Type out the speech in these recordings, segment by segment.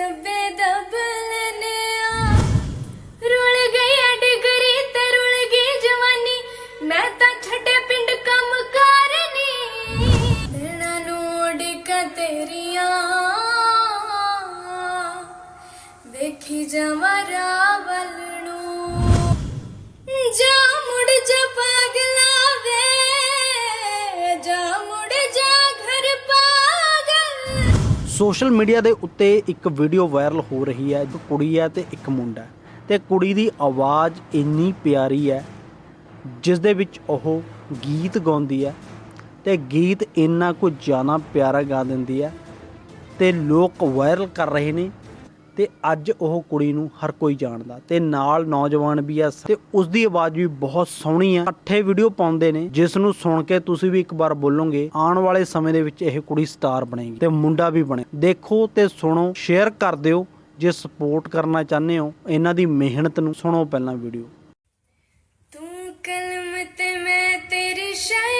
ਸਭੇ ਦਬਲਨਿਆ ਰੁਲ ਗਈ ਡਿਗਰੀ ਤੇ ਰੁਲ ਗਈ ਜਵਾਨੀ। ਮੈਂ ਤਾਂ ਛੱਡੇ ਪਿੰਡ ਕੰਮ ਕਰਨੀ। ਦਿਨਾਂ ਨੂੰ ਡਿਕਾਂ ਤੇਰੀਆਂ। ਵੇਖੀ ਜਮਰਾ ਵੱਲ ਨੂੰ। ਜਾ ਮੁੜ ਜਾ ਸੋਸ਼ਲ ਮੀਡੀਆ ਦੇ ਉੱਤੇ ਇੱਕ ਵੀਡੀਓ ਵਾਇਰਲ ਹੋ ਰਹੀ ਹੈ, ਇੱਕ ਕੁੜੀ ਹੈ ਤੇ ਇੱਕ ਮੁੰਡਾ ਹੈ। ਤੇ ਕੁੜੀ ਦੀ ਆਵਾਜ਼ ਇੰਨੀ ਪਿਆਰੀ ਹੈ, ਜਿਸ ਦੇ ਵਿੱਚ ਉਹ ਗੀਤ ਗਾਉਂਦੀ ਹੈ ਤੇ ਗੀਤ ਇੰਨਾ ਕੁ ਜ਼ਿਆਦਾ ਪਿਆਰਾ ਗਾ ਦਿੰਦੀ ਹੈ ਤੇ ਲੋਕ ਵਾਇਰਲ ਕਰ ਰਹੇ ਨੇ। ਤੇ ਅੱਜ ਉਹ ਕੁੜੀ ਨੂੰ ਹਰ ਕੋਈ ਜਾਣਦਾ। ਤੇ ਨਾਲ ਨੌਜਵਾਨ ਵੀ ਆ। ਤੇ ਉਸ ਦੀ ਆਵਾਜ਼ ਵੀ ਬਹੁਤ ਸੋਹਣੀ ਆ। ਇਕੱਠੇ ਵੀਡੀਓ ਪਾਉਂਦੇ ਨੇ, ਜਿਸ ਨੂੰ ਸੁਣ ਕੇ ਤੁਸੀਂ ਵੀ ਇੱਕ ਵਾਰ ਬੋਲੋਗੇ, ਆਉਣ ਵਾਲੇ ਸਮੇਂ ਦੇ ਵਿੱਚ ਇਹ ਕੁੜੀ ਸਟਾਰ ਬਣੇਗੀ। ਤੇ ਮੁੰਡਾ ਵੀ ਬਣੇ। ਦੇਖੋ ਤੇ ਸੁਣੋ ਸ਼ੇਅਰ ਕਰ ਦਿਓ। ਜੇ ਸਪੋਰਟ ਕਰਨਾ ਚਾਹੁੰਦੇ ਹੋ, ਇਹਨਾਂ ਦੀ ਮਿਹਨਤ ਨੂੰ ਸੁਣੋ ਪਹਿਲਾਂ ਵੀਡੀਓ ਤੂੰ ਕਲਮ ਤੇ ਮੈਂ ਤੇਰੀ ਸ਼ਾਇਰੀ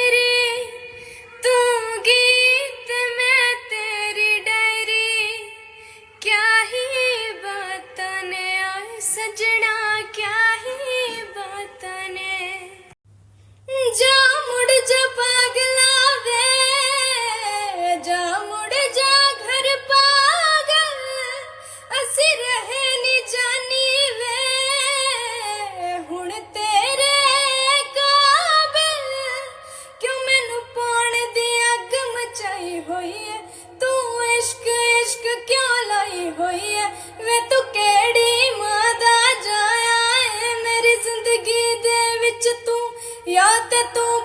ਕਿਉਂ ਹੋਈ ਹੈ ਵੇ ਤੂੰ ਕਿਹੜੀ ਮਾਂ ਦਾ ਜਾਇਆ ਏ ਮੇਰੀ ਜ਼ਿੰਦਗੀ ਦੇ ਵਿੱਚ ਤੂੰ ਜਾਂ ਤੇ ਤੂੰ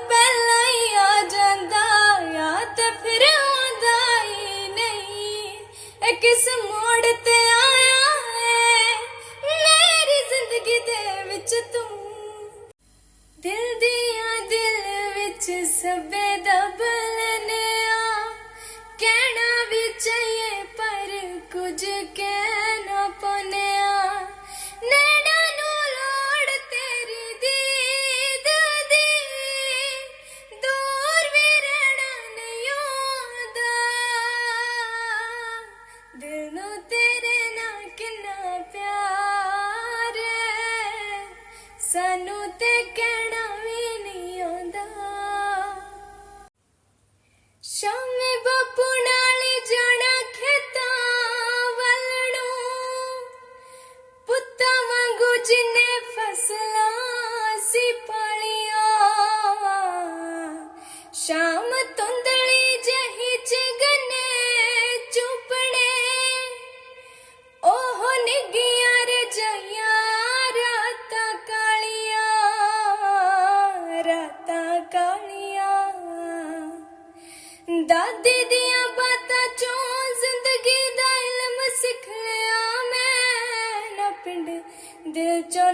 ਕਹਿ ਨਾ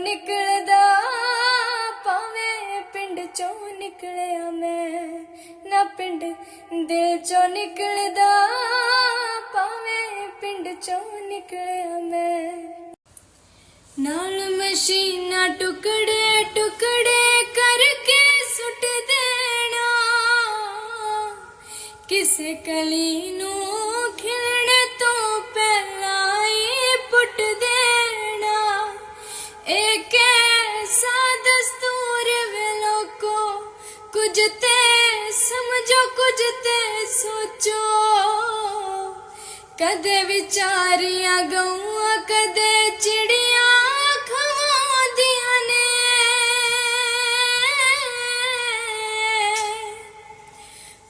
ਨਿਕਲਦਾ ਭਾਵੇਂ ਪਿੰਡ ਚੋਂ ਨਿਕਲਿਆ ਮੈਂ, ਨਾ ਪਿੰਡ ਦਿਲ ਚੋਂ ਨਿਕਲਦਾ, ਭਾਵੇਂ ਪਿੰਡ ਚੋਂ ਨਿਕਲਿਆ ਮੈਂ। ਨਾਲ ਮਸ਼ੀਨਾ ਟੁਕੜੇ ਟੁਕੜੇ ਕਰਕੇ ਸੁੱਟ ਦੇਣਾ, ਕਿਸੇ ਕਲੀ ਨੂੰ ਸਮਝੋ ਕੁਝ ਤੇ ਸੋਚੋ। ਕਦੇ ਵਿਚਾਰੀਆਂ ਗਊਆਂ, ਕਦੇ ਚਿੜੀਆਂ ਖਵਾਉਂਦੀਆਂ ਨੇ।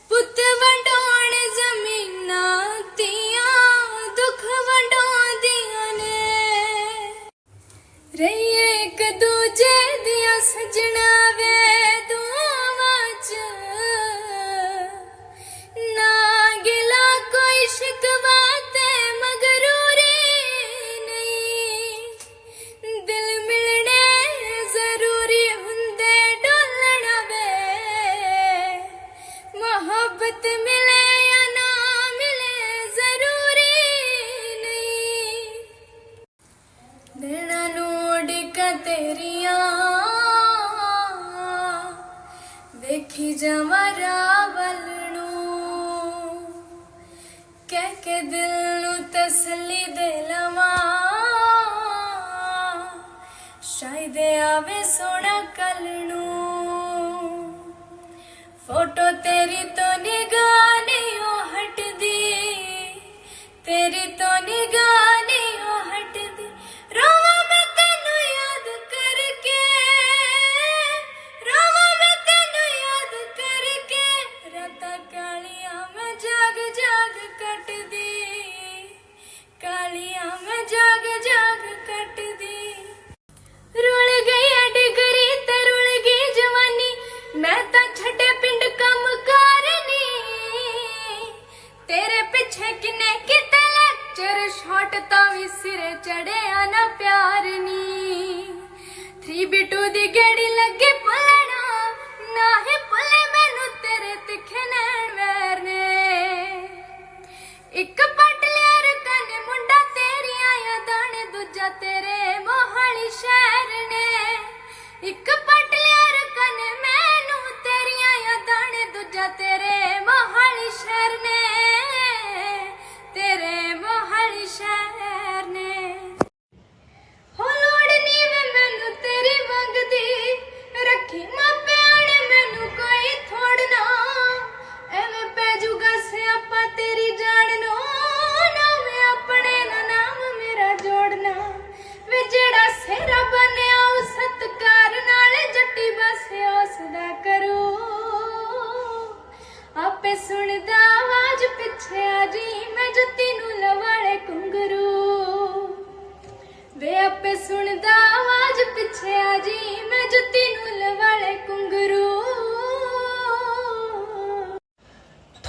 ਪੁੱਤ ਵੰਡਾਉਣ ਜ਼ਮੀਨਾਂ ਤੀਆਂ, ਦੁੱਖ ਵੰਡਾਉਂਦੀਆਂ ਨੇ। ਰਹੀਏ ਇੱਕ ਦੂਜੇ ਦੀਆਂ ਸਜਣਾ ਲਿਮਕਾਂ ਤੇਰੀਆਂ ਵੇਖੀ ਜਮਰਾ ਬਲ ਨੂੰ। ਕਹਿ ਕੇ ਦਿਲ ਨੂੰ ਤਸਲੀ ਦੇ ਲਵਾਂ। ਸ਼ਾਇਦ ਆਵੇ ਸੋਣਾ ਕੱਲ ਨੂੰ। ਫੋਟੋ ਤੇਰੀ ਤੋਂ ਨਿਗਾਹ Tribe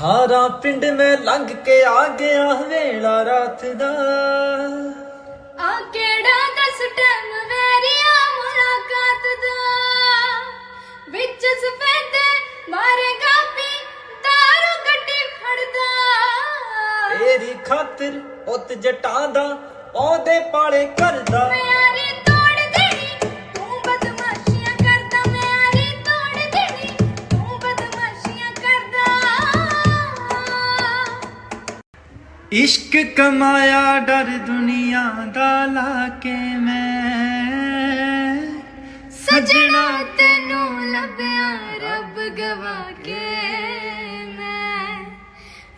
ਸਾਰਾ ਪਿੰਡ ਮੈਂ ਲੰਘ ਕੇ ਆ ਗਿਆ ਵੇਲਾ ਰਾਤ ਦਾ। ਆ ਕਿਹੜਾ ਦਸ ਟਾਈਮ ਵੈਰੀਆ ਮੁਲਾਕਾਤ ਦਾ? ਵਿੱਚ ਸਫੈਦੇ ਮਾਰੇ ਕਾਪੀ ਦਾਰੂ ਗੱਡੀ ਫੜਦਾ। ਤੇਰੀ ਖਾਤਰ ਉਤ ਜਟਾਂ ਦਾ ਉਹਦੇ ਪਾਲੇ ਕਰਦਾ। ਇਸ਼ਕ ਕਮਾਇਆ ਡਰ ਦੁਨੀਆ ਦਾ ਲਾ ਕੇ ਮੈਂ। ਸਜਣਾ ਤੈਨੂੰ ਲੱਭਿਆ, ਰੱਬ ਗਵਾ ਕੇ ਮੈਂ।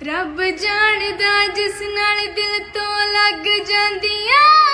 ਰੱਬ ਜਾਣਦਾ ਜਿਸ ਨਾਲ ਦਿਲ ਤੋਂ ਲੱਗ ਜਾਂਦੀਆਂ